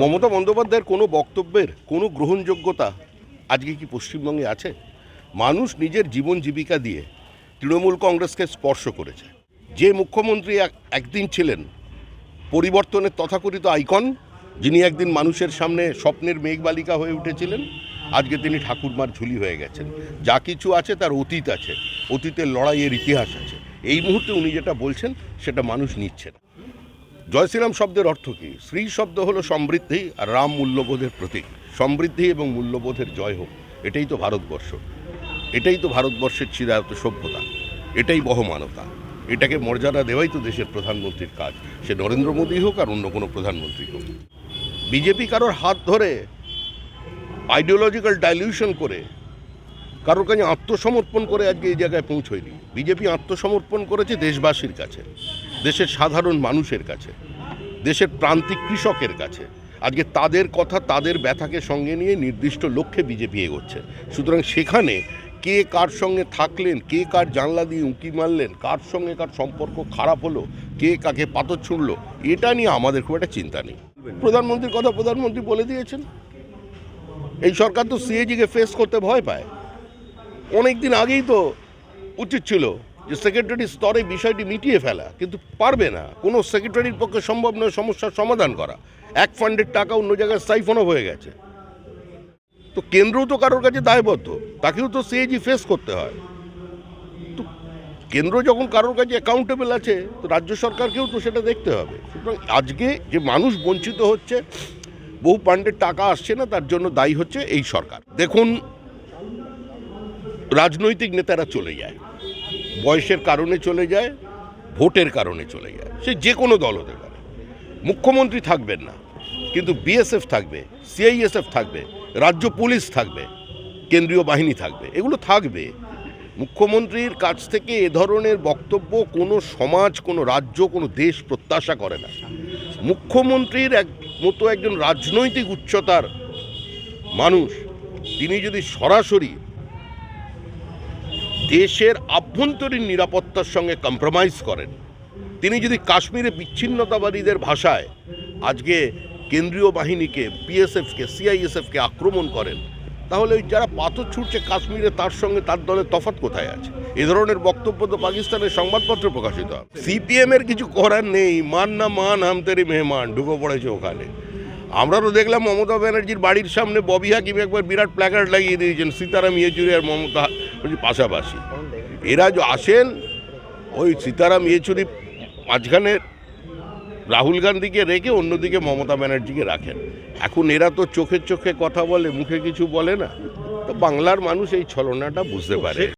মমতা বন্দ্যোপাধ্যায়ের কোনো বক্তব্যের কোনো গ্রহণযোগ্যতা আজকে কি পশ্চিমবঙ্গে আছে? মানুষ নিজের জীবন জীবিকা দিয়ে তৃণমূল কংগ্রেসকে স্পর্শ করেছে। যে মুখ্যমন্ত্রী এক- একদিন ছিলেন, পরিবর্তনের তথাকথিত আইকন, যিনি একদিন মানুষের সামনে স্বপ্নের মেঘবালিকা হয়ে উঠেছিলেন, আজকে তিনি ঠাকুরমার ঝুলি হয়ে গেছেন। যা কিছু আছে তার অতীত আছে। অতীতের লড়াইয়ের ইতিহাস আছে। এই মুহূর্তে উনি যেটা বলছেন, সেটা মানুষ নিচ্ছে না। জয় শ্রীরাম শব্দের অর্থ কী? শ্রী শব্দ হলো সমৃদ্ধি আর রাম মূল্যবোধের প্রতীক। সমৃদ্ধি এবং মূল্যবোধের জয় হোক, এটাই তো ভারতবর্ষ। এটাই তো ভারতবর্ষের চিরায়ত সভ্যতা। এটাই বহমানতা। এটাকে মর্যাদা দেওয়াই তো দেশের প্রধানমন্ত্রীর কাজ। সে নরেন্দ্র মোদী হোক আর অন্য কোনো প্রধানমন্ত্রী হোক। বিজেপি কারোর হাত ধরে আইডিওলজিক্যাল ডাইলিউশন করে, কারোর কাছে আত্মসমর্পণ করে আজকে এই জায়গায় পৌঁছয়নি। বিজেপি আত্মসমর্পণ করেছে দেশবাসীর কাছে। দেশের সাধারণ মানুষের কাছে, দেশের প্রান্তিক কৃষকের কাছে। আজকে তাদের কথা, তাদের ব্যথাকে সঙ্গে নিয়ে নির্দিষ্ট লক্ষ্যে বিজেপি এগোচ্ছে। সুতরাং সেখানে কে কার সঙ্গে থাকলেন, কে কার জানলা দিয়ে উঁকি মারলেন, কার সঙ্গে কার সম্পর্ক খারাপ হলো, কে কাকে পাথর ছুঁড়লো, এটা নিয়ে আমাদের খুব একটা চিন্তা নেই। প্রধানমন্ত্রীর কথা প্রধানমন্ত্রী বলে দিয়েছেন। এই সরকার তো সিএজিকে ফেস করতে ভয় পায়। অনেক দিন আগেই তো উচিত ছিল যে সেক্রেটারি স্তরে বিষয়টি মিটিয়ে ফেলা, কিন্তু পারবে না। কোনো সেক্রেটারির পক্ষে সম্ভব নয় সমস্যার সমাধান করা। এক ফান্ডের টাকা অন্য জায়গায় সাইফনও হয়ে গেছে। তো কেন্দ্রও তো কারোর কাছে দায়বদ্ধ, তাকেও তো সিএজি ফেস করতে হয়। তো কেন্দ্র যখন কারোর কাছে অ্যাকাউন্টেবল আছে, তো রাজ্য সরকারকেও তো সেটা দেখতে হবে। সুতরাং আজকে যে মানুষ বঞ্চিত হচ্ছে, বহু পান্ডের টাকা আসছে না, তার জন্য দায়ী হচ্ছে এই সরকার। দেখুন, রাজনৈতিক নেতারা চলে যায়। বয়সের কারণে চলে যায়, ভোটের কারণে চলে যায়। সে যে কোনো দল হতে পারে। মুখ্যমন্ত্রী থাকবেন না, কিন্তু বিএসএফ থাকবে, সিআইএসএফ থাকবে, রাজ্য পুলিশ থাকবে, কেন্দ্রীয় বাহিনী থাকবে, এগুলো থাকবে। মুখ্যমন্ত্রীর কাছ থেকে এ ধরনের বক্তব্য কোনো সমাজ, কোনো রাজ্য, কোনো দেশ প্রত্যাশা করে না। মুখ্যমন্ত্রীর এক মতো একজন রাজনৈতিক উচ্চতার মানুষ, তিনি যদি সরাসরি দেশের আভ্যন্তরীণ নিরাপত্তার সঙ্গে কম্প্রোমাইজ করেন। তিনি যদি কাশ্মীরে বিচ্ছিন্নতাবাদীদের ভাষায় আজকে কেন্দ্রীয় বাহিনীকে বিএসএফকে সিআইএসএফকে আক্রমণ করেন, তাহলে ওই যারা পাথর ছুটছে কাশ্মীরে তার সঙ্গে তার দলের তফাৎ কোথায় আছে? এ ধরনের বক্তব্য তো পাকিস্তানের সংবাদপত্রে প্রকাশিত হয় সিপিএম এর কিছু করার নেই। মান না মান আমতেরি মেহমান, ঢুকে পড়েছে ওখানে। আমরা তো দেখলাম মমতা ব্যানার্জির বাড়ির সামনে ববি হাকিম একবার বিরাট প্ল্যাকার্ড লাগিয়ে দিয়েছেন। সীতারাম ইয়েচুরি আর মমতা ব্যানার্জি পাশাপাশি। এরা যে আসেন, ওই সীতারাম ইয়েচুরি মাঝখানে রাহুল গান্ধীকে রেখে অন্যদিকে মমতা ব্যানার্জিকে রাখেন। এখন এরা তো চোখের চোখে কথা বলে, মুখে কিছু বলে না। তো বাংলার মানুষ এই ছলনাটা বুঝতে পারে।